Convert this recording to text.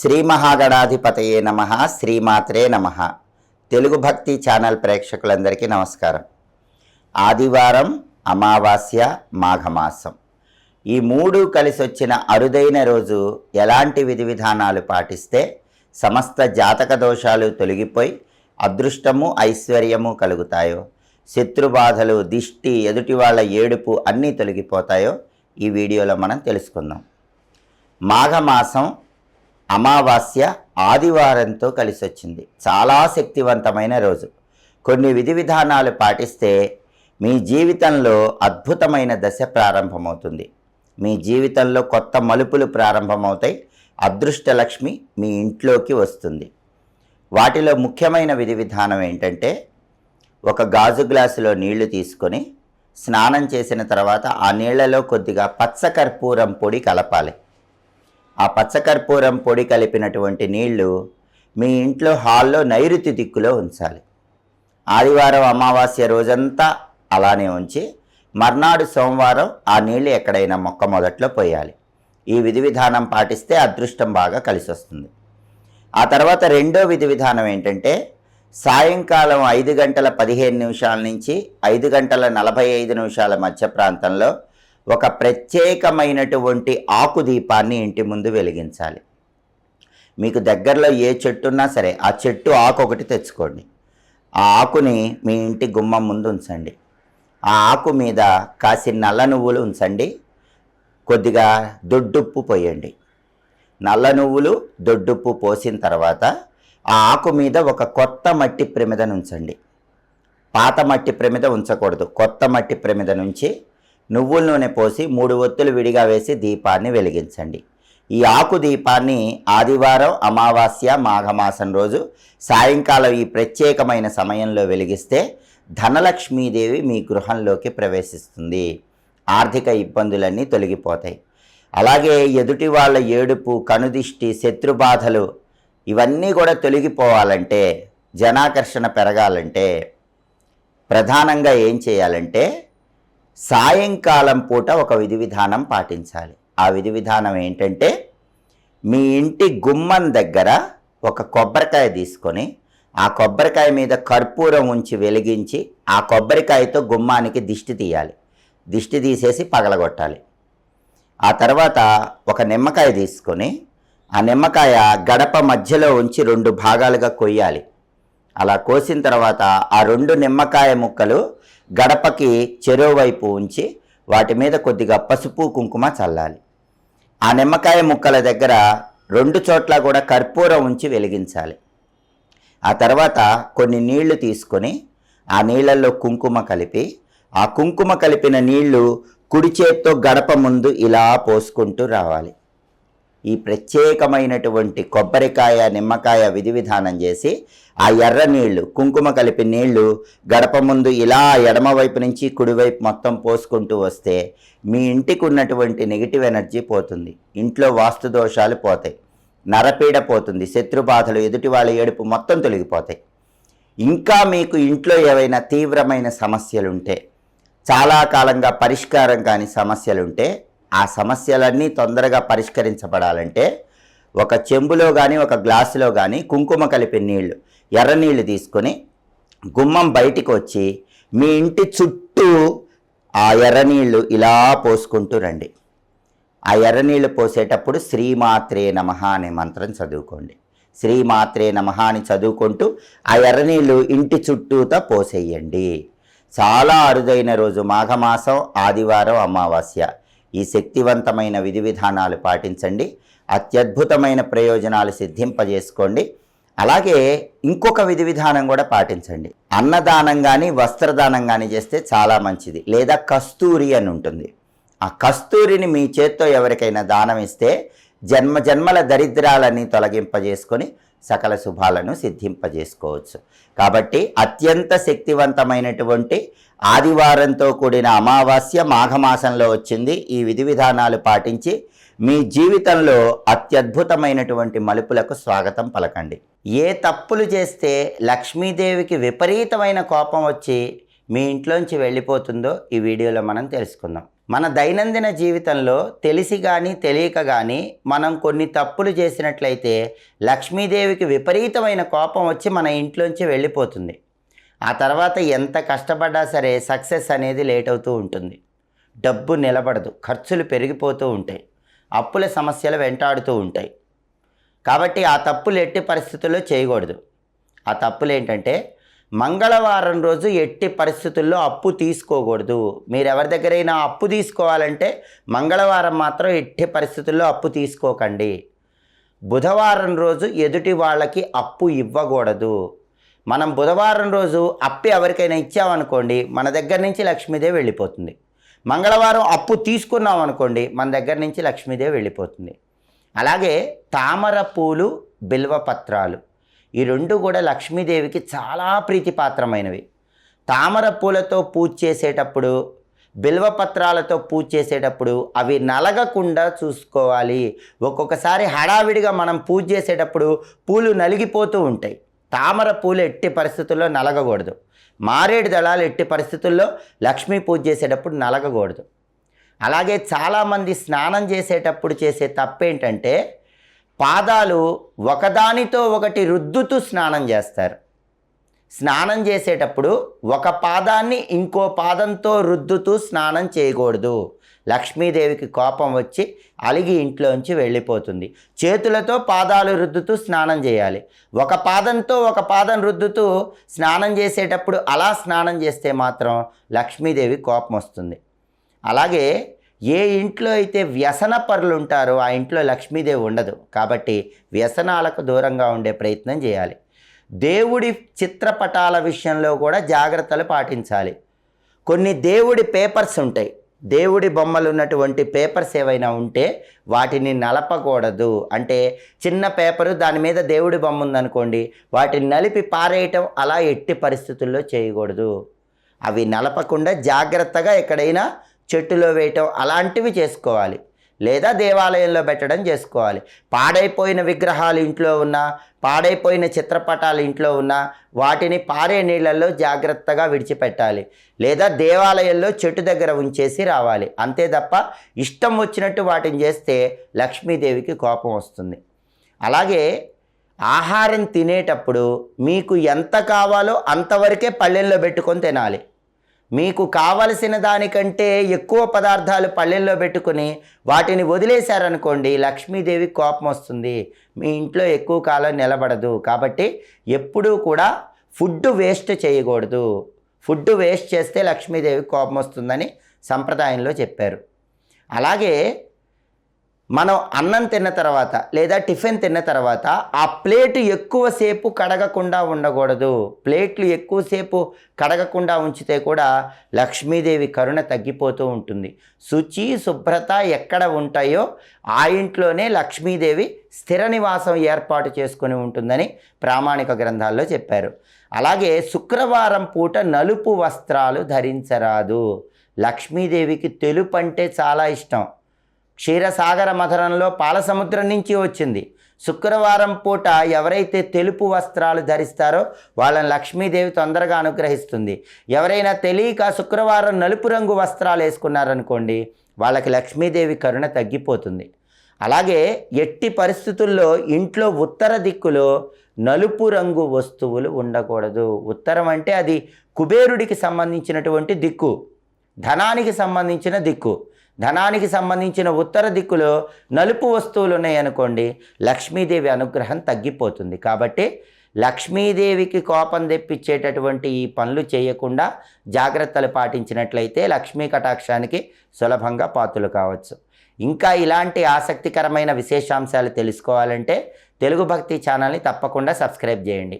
శ్రీ మహాగణాధిపతయే నమ శ్రీమాత్రే నమ. తెలుగు భక్తి ఛానల్ ప్రేక్షకులందరికీ నమస్కారం. ఆదివారం అమావాస్య మాఘమాసం. ఈ మూడు కలిసి వచ్చిన అరుదైన రోజు ఎలాంటి విధి విధానాలు పాటిస్తే సమస్త జాతక దోషాలు తొలగిపోయి అదృష్టము ఐశ్వర్యము కలుగుతాయో శత్రుబాధలు దిష్టి ఎదుటి వాళ్ళ ఏడుపు అన్నీ తొలగిపోతాయో ఈ వీడియోలో మనం తెలుసుకుందాం. మాఘమాసం అమావాస్య ఆదివారంతో కలిసి వచ్చింది చాలా శక్తివంతమైన రోజు. కొన్ని విధి విధానాలు పాటిస్తే మీ జీవితంలో అద్భుతమైన దశ ప్రారంభమవుతుంది. మీ జీవితంలో కొత్త మలుపులు ప్రారంభమవుతాయి. అదృష్టలక్ష్మి మీ ఇంట్లోకి వస్తుంది. వాటిలో ముఖ్యమైన విధి విధానం ఏంటంటే ఒక గాజు గ్లాసులో నీళ్ళు తీసుకొని స్నానం చేసిన తర్వాత ఆ నీళ్ళలో కొద్దిగా పచ్చకర్పూరం పొడి కలపాలి. ఆ పచ్చకర్పూరం పొడి కలిపినటువంటి నీళ్ళు మీ ఇంట్లో హాల్లో నైరుతి దిక్కులో ఉంచాలి. ఆదివారం అమావాస్య రోజంతా అలానే ఉంచి మర్నాడు సోమవారం ఆ నీళ్ళు ఎక్కడైనా మొక్క మొదట్లో పోయాలి. ఈ విధి విధానం పాటిస్తే అదృష్టం బాగా కలిసి వస్తుంది ఆ తర్వాత రెండో విధి విధానం ఏంటంటే సాయంకాలం ఐదు గంటల పదిహేను నిమిషాల నుంచి ఐదు గంటల నలభై ఐదు నిమిషాల మధ్య ప్రాంతంలో ఒక ప్రత్యేకమైనటువంటి ఆకు దీపాన్ని ఇంటి ముందు వెలిగించాలి. మీకు దగ్గరలో ఏ చెట్టు ఉన్నా సరే ఆ చెట్టు ఆకు ఒకటి తెచ్చుకోండి. ఆ ఆకుని మీ ఇంటి గుమ్మం ముందు ఉంచండి. ఆ ఆకు మీద కాసి నల్ల నువ్వులు ఉంచండి. కొద్దిగా దొడ్డుప్పు పోయండి. నల్ల నువ్వులు దొడ్డుప్పు పోసిన తర్వాత ఆ ఆకు మీద ఒక కొత్త మట్టి ప్రమిదను ఉంచండి. పాత మట్టి ప్రమిద ఉంచకూడదు. కొత్త మట్టి ప్రమిద నుంచి నువ్వుల నూనె పోసి మూడు ఒత్తులు విడిగా వేసి దీపాన్ని వెలిగించండి. ఈ ఆకు దీపాన్ని ఆదివారం అమావాస్య మాఘమాసం రోజు సాయంకాలం ఈ ప్రత్యేకమైన సమయంలో వెలిగిస్తే ధనలక్ష్మీదేవి మీ గృహంలోకి ప్రవేశిస్తుంది. ఆర్థిక ఇబ్బందులన్నీ తొలగిపోతాయి. అలాగే ఎదుటి వాళ్ళ ఏడుపు కనుదిష్టి శత్రుబాధలు ఇవన్నీ కూడా తొలగిపోవాలంటే జనాకర్షణ పెరగాలంటే ప్రధానంగా ఏం చేయాలంటే సాయంకాలం పూట ఒక విధి విధానం పాటించాలి. ఆ విధి విధానం ఏంటంటే మీ ఇంటి గుమ్మం దగ్గర ఒక కొబ్బరికాయ తీసుకొని ఆ కొబ్బరికాయ మీద కర్పూరం ఉంచి వెలిగించి ఆ కొబ్బరికాయతో గుమ్మానికి దిష్టి తీయాలి. దిష్టి తీసేసి పగలగొట్టాలి. ఆ తర్వాత ఒక నిమ్మకాయ తీసుకొని ఆ నిమ్మకాయ గడప మధ్యలో ఉంచి రెండు భాగాలుగా కొయ్యాలి. అలా కోసిన తర్వాత ఆ రెండు నిమ్మకాయ ముక్కలు గడపకి చెరువువైపు ఉంచి వాటి మీద కొద్దిగా పసుపు కుంకుమ చల్లాలి. ఆ నిమ్మకాయ ముక్కల దగ్గర రెండు చోట్ల కూడా కర్పూరం ఉంచి వెలిగించాలి. ఆ తర్వాత కొన్ని నీళ్ళు తీసుకొని ఆ నీళ్ళల్లో కుంకుమ కలిపి ఆ కుంకుమ కలిపిన నీళ్ళు కుడి చేత్తో గడప ముందు ఇలా పోసుకుంటూ రావాలి. ఈ ప్రత్యేకమైనటువంటి కొబ్బరికాయ నిమ్మకాయ విధి విధానం చేసి ఆ ఎర్ర నీళ్ళు కుంకుమ కలిపి నీళ్ళు గడప ముందు ఇలా ఎడమవైపు నుంచి కుడివైపు మొత్తం పోసుకుంటూ వస్తే మీ ఇంటికి ఉన్నటువంటి నెగిటివ్ ఎనర్జీ పోతుంది. ఇంట్లో వాస్తు దోషాలు పోతాయి. నరపీడ పోతుంది. శత్రుబాధలు ఎదుటి వాళ్ళ ఏడుపు మొత్తం తొలగిపోతాయి. ఇంకా మీకు ఇంట్లో ఏవైనా తీవ్రమైన సమస్యలుంటే చాలా కాలంగా పరిష్కారం కాని సమస్యలుంటే ఆ సమస్యలన్నీ తొందరగా పరిష్కరించబడాలంటే ఒక చెంబులో కానీ ఒక గ్లాసులో కానీ కుంకుమ కలిపి నీళ్ళు ఎర్ర నీళ్ళు తీసుకొని గుమ్మం బయటికి వచ్చి మీ ఇంటి చుట్టూ ఆ ఎర్ర నీళ్ళు ఇలా పోసుకుంటూ రండి. ఆ ఎర్ర నీళ్ళు పోసేటప్పుడు శ్రీమాత్రే నమ అనే మంత్రం చదువుకోండి. శ్రీమాత్రే నమ అని చదువుకుంటూ ఆ ఎర్ర నీళ్ళు ఇంటి చుట్టూతా పోసేయండి. చాలా అరుదైన రోజు మాఘమాసం ఆదివారం అమావాస్య. ఈ శక్తివంతమైన విధి విధానాలు పాటించండి. అత్యద్భుతమైన ప్రయోజనాలు సిద్ధింపజేసుకోండి. అలాగే ఇంకొక విధి విధానం కూడా పాటించండి. అన్నదానం కానీ వస్త్రదానం కానీ చేస్తే చాలా మంచిది. లేదా కస్తూరి అని ఉంటుంది. ఆ కస్తూరిని మీ చేత్తో ఎవరికైనా దానం ఇస్తే జన్మ జన్మల దరిద్రాలని తొలగింపజేసుకొని సకల శుభాలను సిద్ధింపజేసుకోవచ్చు. కాబట్టి అత్యంత శక్తివంతమైనటువంటి ఆదివారంతో కూడిన అమావాస్య మాఘమాసంలో వచ్చింది. ఈ విధి విధానాలు పాటించి మీ జీవితంలో అత్యద్భుతమైనటువంటి మలుపులకు స్వాగతం పలకండి. ఏ తప్పులు చేస్తే లక్ష్మీదేవికి విపరీతమైన కోపం వచ్చి మీ ఇంట్లోంచి వెళ్ళిపోతుందో ఈ వీడియోలో మనం తెలుసుకుందాం. మన దైనందిన జీవితంలో తెలిసి కానీ తెలియక కానీ మనం కొన్ని తప్పులు చేసినట్లయితే లక్ష్మీదేవికి విపరీతమైన కోపం వచ్చి మన ఇంట్లోంచి వెళ్ళిపోతుంది. ఆ తర్వాత ఎంత కష్టపడ్డా సరే సక్సెస్ అనేది లేట్ అవుతూ ఉంటుంది. డబ్బు నిలబడదు ఖర్చులు పెరిగిపోతూ ఉంటాయి అప్పుల సమస్యలు వెంటాడుతూ ఉంటాయి. కాబట్టి ఆ తప్పులు ఎట్టి పరిస్థితుల్లో చేయకూడదు. ఆ తప్పులు ఏంటంటే మంగళవారం రోజు ఎట్టి పరిస్థితుల్లో అప్పు తీసుకోకూడదు. మీరు ఎవరి దగ్గరైనా అప్పు తీసుకోవాలంటే మంగళవారం మాత్రం ఎట్టి పరిస్థితుల్లో అప్పు తీసుకోకండి. బుధవారం రోజు ఎదుటి వాళ్ళకి అప్పు ఇవ్వకూడదు. మనం బుధవారం రోజు అప్పు ఎవరికైనా ఇచ్చామనుకోండి మన దగ్గర నుంచి లక్ష్మీదేవి వెళ్ళిపోతుంది. మంగళవారం అప్పు తీసుకున్నాం అనుకోండి మన దగ్గర నుంచి లక్ష్మీదేవి వెళ్ళిపోతుంది. అలాగే తామర పూలు బిల్వపత్రాలు ఈ రెండు కూడా లక్ష్మీదేవికి చాలా ప్రీతిపాత్రమైనవి. తామర పూలతో పూజ చేసేటప్పుడు బిల్వపత్రాలతో పూజ చేసేటప్పుడు అవి నలగకుండా చూసుకోవాలి. ఒక్కొక్కసారి హడావిడిగా మనం పూజ చేసేటప్పుడు పూలు నలిగిపోతూ ఉంటాయి. తామర పూలు ఎట్టి పరిస్థితుల్లో నలగకూడదు. మారేడు దళాలు ఎట్టి పరిస్థితుల్లో లక్ష్మీ పూజ చేసేటప్పుడు నలగకూడదు. అలాగే చాలామంది స్నానం చేసేటప్పుడు చేసే తప్పేంటంటే పాదాలు ఒకదానితో ఒకటి రుద్దుతూ స్నానం చేస్తారు. స్నానం చేసేటప్పుడు ఒక పాదాన్ని ఇంకో పాదంతో రుద్దుతూ స్నానం చేయకూడదు. లక్ష్మీదేవికి కోపం వచ్చి అలిగి ఇంట్లోంచి వెళ్ళిపోతుంది. చేతులతో పాదాలు రుద్దుతూ స్నానం చేయాలి. ఒక పాదంతో ఒక పాదం రుద్దుతూ స్నానం చేసేటప్పుడు అలా స్నానం చేస్తే మాత్రం లక్ష్మీదేవి కోపం వస్తుంది. అలాగే ఏ ఇంట్లో అయితే వ్యసన పరులు ఉంటారో ఆ ఇంట్లో లక్ష్మీదేవి ఉండదు. కాబట్టి వ్యసనాలకు దూరంగా ఉండే ప్రయత్నం చేయాలి. దేవుడి చిత్రపటాల విషయంలో కూడా జాగ్రత్తలు పాటించాలి. కొన్ని దేవుడి పేపర్స్ ఉంటాయి. దేవుడి బొమ్మలు ఉన్నటువంటి పేపర్స్ ఏవైనా ఉంటే వాటిని నలపకూడదు. అంటే చిన్న పేపరు దాని మీద దేవుడి బొమ్మ ఉందనుకోండి వాటిని నలిపి పారేయటం అలా ఎట్టి పరిస్థితుల్లో చేయకూడదు. అవి నలపకుండా జాగ్రత్తగా ఎక్కడైనా చెట్టులో వేయటం అలాంటివి చేసుకోవాలి. లేదా దేవాలయంలో పెట్టడం చేసుకోవాలి. పాడైపోయిన విగ్రహాలు ఇంట్లో ఉన్నా పాడైపోయిన చిత్రపటాలు ఇంట్లో ఉన్నా వాటిని పారే నీళ్ళల్లో జాగ్రత్తగా విడిచిపెట్టాలి. లేదా దేవాలయంలో చెట్టు దగ్గర ఉంచేసి రావాలి. అంతే తప్ప ఇష్టం వచ్చినట్టు వాటిని చేస్తే లక్ష్మీదేవికి కోపం వస్తుంది. అలాగే ఆహారం తినేటప్పుడు మీకు ఎంత కావాలో అంతవరకే పల్లెల్లో పెట్టుకొని తినాలి. మీకు కావలసిన దానికంటే ఎక్కువ పదార్థాలు పళ్ళెల్లో పెట్టుకుని వాటిని వదిలేశారనుకోండి లక్ష్మీదేవి కోపం వస్తుంది. మీ ఇంట్లో ఎక్కువ కాలం నిలబడదు. కాబట్టి ఎప్పుడూ కూడా ఫుడ్ వేస్ట్ చేయకూడదు. ఫుడ్ వేస్ట్ చేస్తే లక్ష్మీదేవి కోపం వస్తుందని సంప్రదాయంలో చెప్పారు. అలాగే మనం అన్నం తిన్న తర్వాత లేదా టిఫిన్ తిన్న తర్వాత ఆ ప్లేట్ ఎక్కువసేపు కడగకుండా ఉండకూడదు. ప్లేట్లు ఎక్కువసేపు కడగకుండా ఉంచితే కూడా లక్ష్మీదేవి కరుణ తగ్గిపోతూ ఉంటుంది. శుచి శుభ్రత ఎక్కడ ఉంటాయో ఆ ఇంట్లోనే లక్ష్మీదేవి స్థిర నివాసం ఏర్పాటు చేసుకొని ఉంటుందని ప్రామాణిక గ్రంథాల్లో చెప్పారు. అలాగే శుక్రవారం పూట నలుపు వస్త్రాలు ధరించరాదు. లక్ష్మీదేవికి తెలుపు అంటే చాలా ఇష్టం. క్షీరసాగర మథనంలో పాలసముద్రం నుంచి వచ్చింది. శుక్రవారం పూట ఎవరైతే తెలుపు వస్త్రాలు ధరిస్తారో వాళ్ళని లక్ష్మీదేవి తొందరగా అనుగ్రహిస్తుంది. ఎవరైనా తెలియక శుక్రవారం నలుపు రంగు వస్త్రాలు వేసుకున్నారనుకోండి వాళ్ళకి లక్ష్మీదేవి కరుణ తగ్గిపోతుంది. అలాగే ఎట్టి పరిస్థితుల్లో ఇంట్లో ఉత్తర దిక్కులో నలుపు రంగు వస్తువులు ఉండకూడదు. ఉత్తరం అంటే అది కుబేరుడికి సంబంధించినటువంటి దిక్కు ధనానికి సంబంధించిన దిక్కు. ధనానికి సంబంధించిన ఉత్తర దిక్కులో నలుపు వస్తువులు ఉన్నాయనుకోండి లక్ష్మీదేవి అనుగ్రహం తగ్గిపోతుంది. కాబట్టి లక్ష్మీదేవికి కోపం తెప్పించేటటువంటి ఈ పనులు చేయకుండా జాగ్రత్తలు పాటించినట్లయితే లక్ష్మీ కటాక్షానికి సులభంగా పాత్రలు కావచ్చు. ఇంకా ఇలాంటి ఆసక్తికరమైన విశేషాంశాలు తెలుసుకోవాలంటే తెలుగు భక్తి ఛానల్ని తప్పకుండా సబ్స్క్రైబ్ చేయండి.